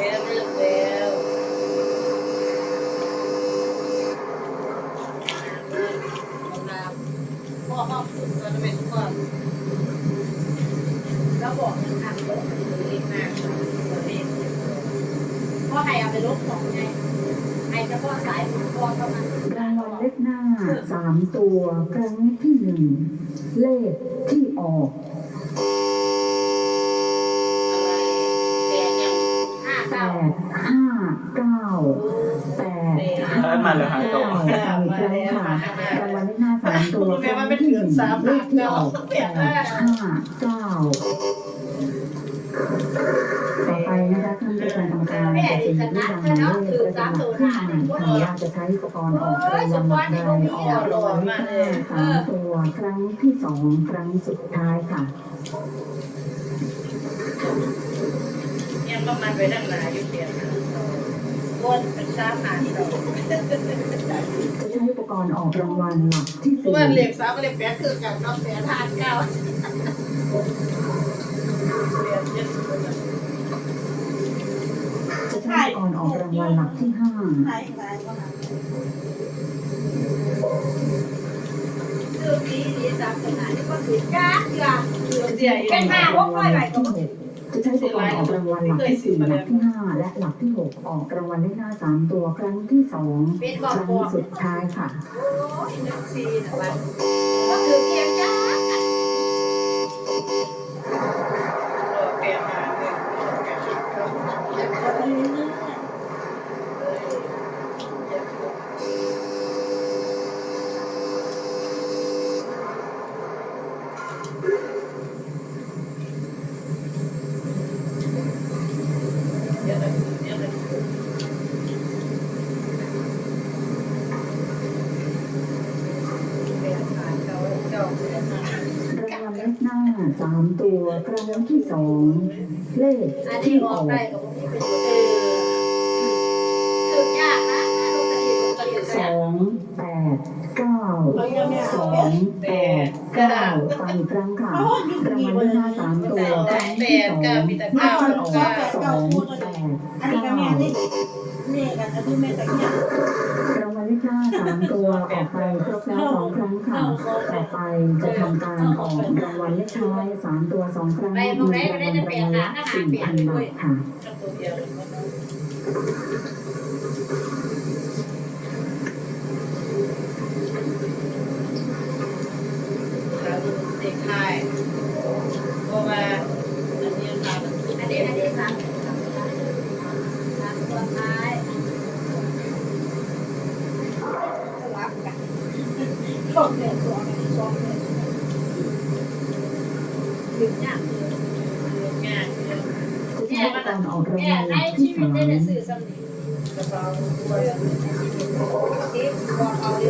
แล้วเลือกแล้วพ่อพ่อพูดตอนเป็นก่อนแล้วบอกนทางโต๊ะมันเล็กมากตัวเลขเพราะใครเอาไปลบของไงใครเฉพาะสายคุณพ่อเท่านั้นรางวัลเลขหน้าสามตัวครั้งที่หนึ่งเลขที่ออก อะไรแดงยังห้า แป เก้า ดห้าเก้าแปดห้ามาเลยหาต่อเก้าฟังอีกครั้งค่ะรางวัลเลขหน้าสามตัวครั้งที่หนึ่งเลขที่ออกแปดห้าเก้าต่อไปนะคะท่านประธานกรรมการจะเซ็นที่รางวัลเลขประจำหลักขึ้นมาค่ะว่าจะใช้อุปกรณ์ออกรางวัลหลักใดออกรางวัลเลขหน้าสามตัวครั้งที่สองครั้งสุดท้ายค่ะ ยังประมาณไปนั่งหนาอยู่เดียววนเป็นสามหาที่เราจะใช้อุปกรณ์ออกรางวัลหลักที่ตัสี่วเหล็กสามเหล็กแปดคือกันเนาะแปดทานเก้าเรียนเจ็ดสิบคนจะใช้อุปกรณ์ออกรางวัลหลักที่ห้าคือปีนี้สามขนาดนี้ก็ถือก้าเดือจะใช้อุปกรณ์ออกรางวัลหลักที่ห กจะใช้อุปกรณ์ออกรางวัลหลักที่สี่หลักที่ห้าและหลักที่หกออกรางวัลเลขหน้าสามตัวครั้งที่สองเป็นคบอกรั้งบอกสุดท้ายค่ะ โอ้ยหนึ่งสี่นะวันก็ถือเพียงจ้า สามตัวครั้งที่สองเลขอันที่ที่ออออกก ได้กับพวกนี้เป็นตัวเออถึงยากนะลงตะลีลงตะลีสองแปดเก้าสองแปดเก้าฟังอีกครั้งค่ะรางวัลเลขหน้าสามตัวครั้งแปที่ดสองเก้ามีแต่เลขที่ออกเก้าสองแปดเก้า แม่นี่นี่กันก็คือแม่ตะเคียนรางวัลเลขหน้าสามตัวออกไปครบแล้วสองครั้งค่ะต่อไปจะทำการออกรางวัลเลขท้ายสามตัวสองครั้งมีรางวัลรางวัลละสี่พันบาทค่ะกับตัวเดียวแล้วเด็กไทยเพราะว่าอันนี้ค่ะอันนี้อันนี้สามสามตัวท้าย รักกันชอบแม่ชอบแม่ชอบแม่ ถึงยากเลยงานเยอะ จะใช้ การออกรางวัลในที่ชีวิตสามได้สื่อสำนีกระเรื่องในที่บอกเอาม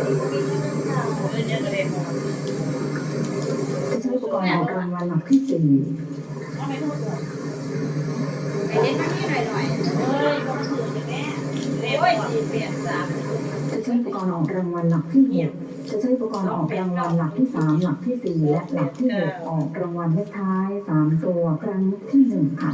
จะใช้อุปกรณ์ออกรางวัลหลักที่สี่จะใช้อุปกรณ์ออกรางวัลหลักที่หกจะใช้อุปกรณ์ออกรางวัลหลักที่สามหลักที่สี่และหลักที่หกออกรางวัลเลขท้ายสามตัวครั้งที่หนึ่งค่ะ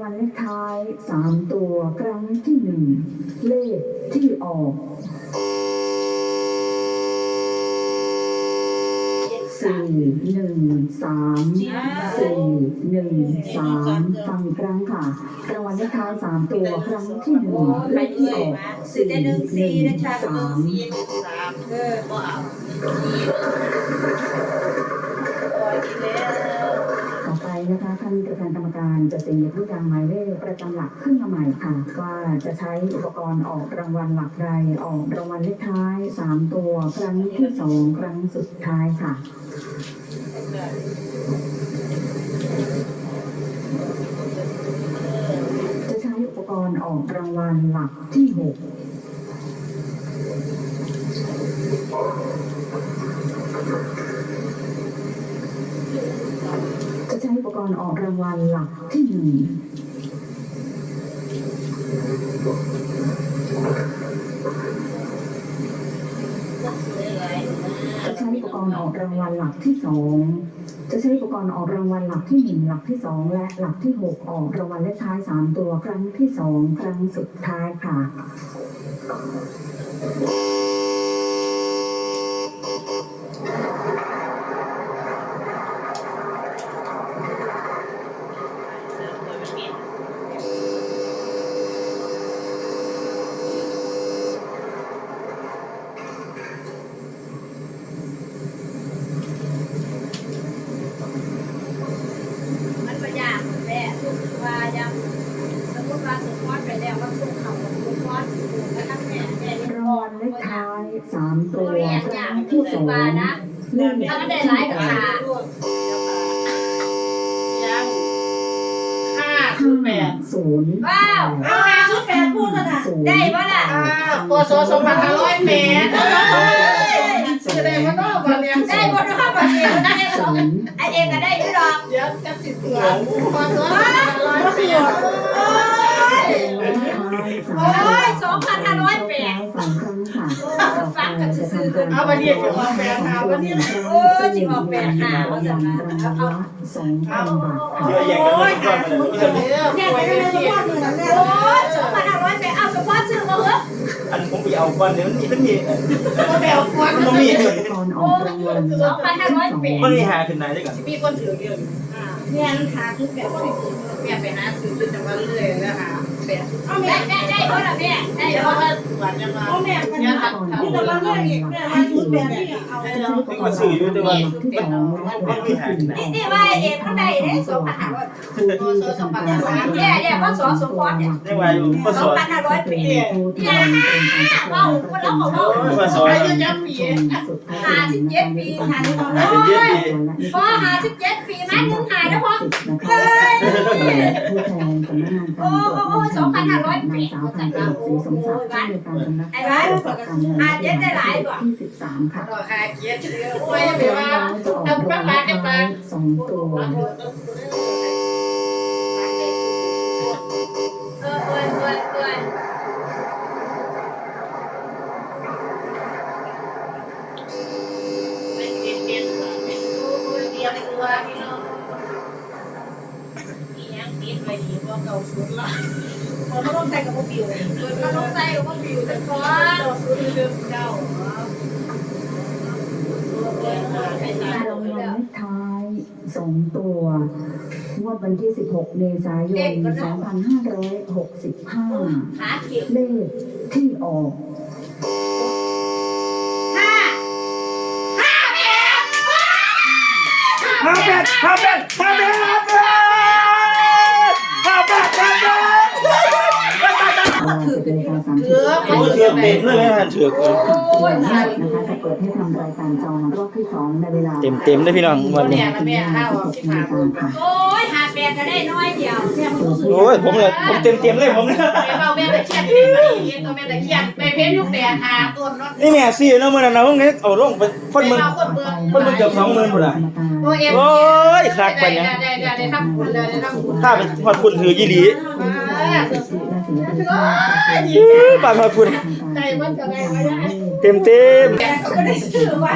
วันว่าเลเลขท้ายสามตัวครั้งที่หนึ่งเลขที่ออกสี่หนึ่งสามสี่หนึ่งสามฟังครั้งค่ะรางวัลเลขท้ายสามตัวครั้งที่หนึ่งเลขที่ออกสี่หนึ่งสี่นึ่งได้ชาสามสี่หนึ่งสามเออเอาสี่โอ้ยกิ นะคะท่านประธานกรรมการจะเซ็นยกลูกยางหมายเลขประจำหลักขึ้นมาใหม่ค่ะก็จะใช้อุปกรณ์ออกรางวัลหลักใดออกรางวัลเลขท้าย 3 ตัว ครั้งที่ 2 ครั้งสุดท้ายค่ะจะใช้อุปกรณ์ออกรางวัลหลักที่ 6 อุปกรณ์ออกรางวัลหลักที่หนึ่งจะใช้อุปกรณ์ออกรางวัลหลักที่สองจะใช้อุปกรณ์ออกรางวัลหลักที่หนึ่งหลักที่สองและหลักที่หกออกรางวัลเลขท้ายสามตัวครั้งที่สองครั้งสุดท้ายค่ะ รั้กงที่ที่สสอองงว่านะเลขถ้ามันได้ที่หลายอกับอกขายังห้าศูนย์แปห้าดศูนย์ว้าวเอาหาชุดแปดพูดนะศูนย์ได้ปะล่ะอ่าพศสองพันห้าร้อยแปดแสดงว่าต้องมาเรียนได้บนห้องแบบนี้ได้สศูองนย์ไอเองก็ได้ด้วยดอกเดี๋ยวจะสิบตัวพศสองพันห้าร้อยแปด โอ้ยสองพันห้าร้อยแปดสองครั้งค่ะฟัง กันซื่อๆกันสองพันบาทค่ะเยอะแยะกันเลยก่อนเลยเดี๋ยวเนี่ยป่วยไม่เป็นได้เสียว่าเหมือนกันแน่โอ้ยสองพันห้าร้อยแปดเอาสปอนเซอร์มาเหรออันผมไปเอาก่อนเดี๋ยวนี้มันมีแมวควันมันมีก่อนออกรางวัลสองพันห้าร้อยแปดมันมีหาขึ้นไหนได้ก่อนมีคนถือเยอะเนี่ยมันหาชุดแปดพูดแม่ไปหาซื้อจนจะวันเลยนะคะ แปดเอาได้แม่ได้ได้เพราะละแม่ได้เดี๋ยวเพราะว่าหวานยังมาเอาแม่มันเนี่ยหาทำทำที่ตะวันเลือกอีกแม่มาชุดแปดที่เอาจะใช้อุปกรณ์ออกรางวัลที่สองและหลักที่สี่นี่นี่ว่าเองเขาได้ได้สองพันห้าร้อยผู้ที่จะทำการออกรางเนี่ยเนี่ยว่าสองสมพรเนี่ยได้ไว้ก็สสองอนพันห้าร้อยปดผู้ที่ทำเป็นการจัดการประชุมโอ้ยมาสอนสุดท้ายหาสิบเจ็ดปีหาสิบหาสิบเจ็ดปีพอหาสิบเจ็ดปีนั้นยังหาได้พอนะคะ ผู้แทนสำนักงานการตรวจเงินแผ่นดินนางสาวพันธุ์ศรีสมศักดิ์ผู้ในวยการสำนักงานตรวจการเงินและที่สิบสามค่ะต่อหาเกียรติเยอะรไม่ไปว่าจะออกรางวัลเลขท้ายสองตัวเออเออเออเออ งใส่กับพวกบิวเลยเราต้องใส่ว่าผิวจะพอเก่าสุดเรื่องเก่ารางวัลเลขท้ายสองตัวงวดวันที่ 16 เมษายน 2565 เลขที่ออกห้าห้าแปดห้าแปดห้าแปด โอ้เถือกเต็มเลยฮะเถือกส่วนนะคะจะเปิดให้ทำรายการจองรอบที่สองในเวลาเต็มเต็มเลยพี่น้องวันนี้16นาฬิกาค่ะโอ้ยหาแปดก็ได้น้อยเดียวโอ้ยผมเลยผมเต็มเต็มเลยผมเนี่ยไปเบาแม่ตะเคียนนี่ไปเห็นก็แม่ตะเคียนไปเพ้นยุคแปดหาต้นรถนี่แม่ซี่เนาะมื่อนั้นนะผมเนี่ยเอาลงไปคนมึงคนเมืองคนมึงเกือบสองหมื่นหมดละโอ้เอ็มโอ้ยคักไปเนี่ยได้ได้ได้ทำคุณเลยได้ทำคุณถ้าเป็นพอดคุณ ถือยี่หลีปากมาพูดเต็มเต็มก็ได้ซื้อไว้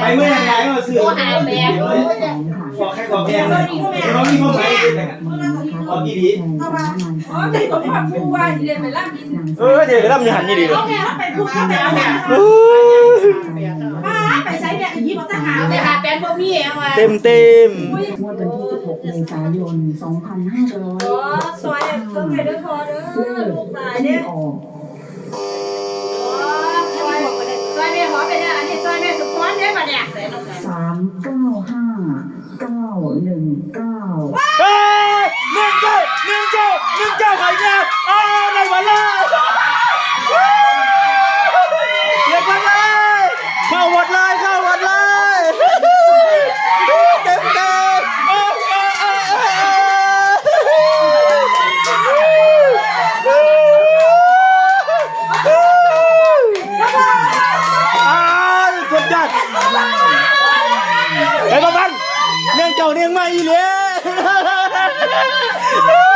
ไปเมื่อไหร่ก็ซื้อโอ้หาแปดบอกแค่บอกแพงเลยเรามีความหมายเลยนะอ๋อแต่ผมว่าผู้ว่าที่เรียนไปล่ำดินเออเดี๋ยวรับอยู่หันนี่ดีเลยเอาแม่ไปผู้ว่าแม่แม่โอ้ยไปใช้เนี่ยยี่ปัตหาเอาไปเลยหาแปดบ่มีเอามาเต็มเต็มงวดวันที่16เมษายนโอ้ซอยเครื่องไปด้วยพอเด้อลูกตาย25เนี่ที่ยอ สุพรเนี่ยมาเนี่ย395 919เฮ้ยหนึ่งเจ้าหนึ่งเจ้าหนึ่งเจ้าขายยอ๋อได้มาเลยเรียกมาเลยเข้าหมดเลยเข้าหมดเลยเต็มเต็มโอ้โอ้โอ้โอ้ เองมาอีเลย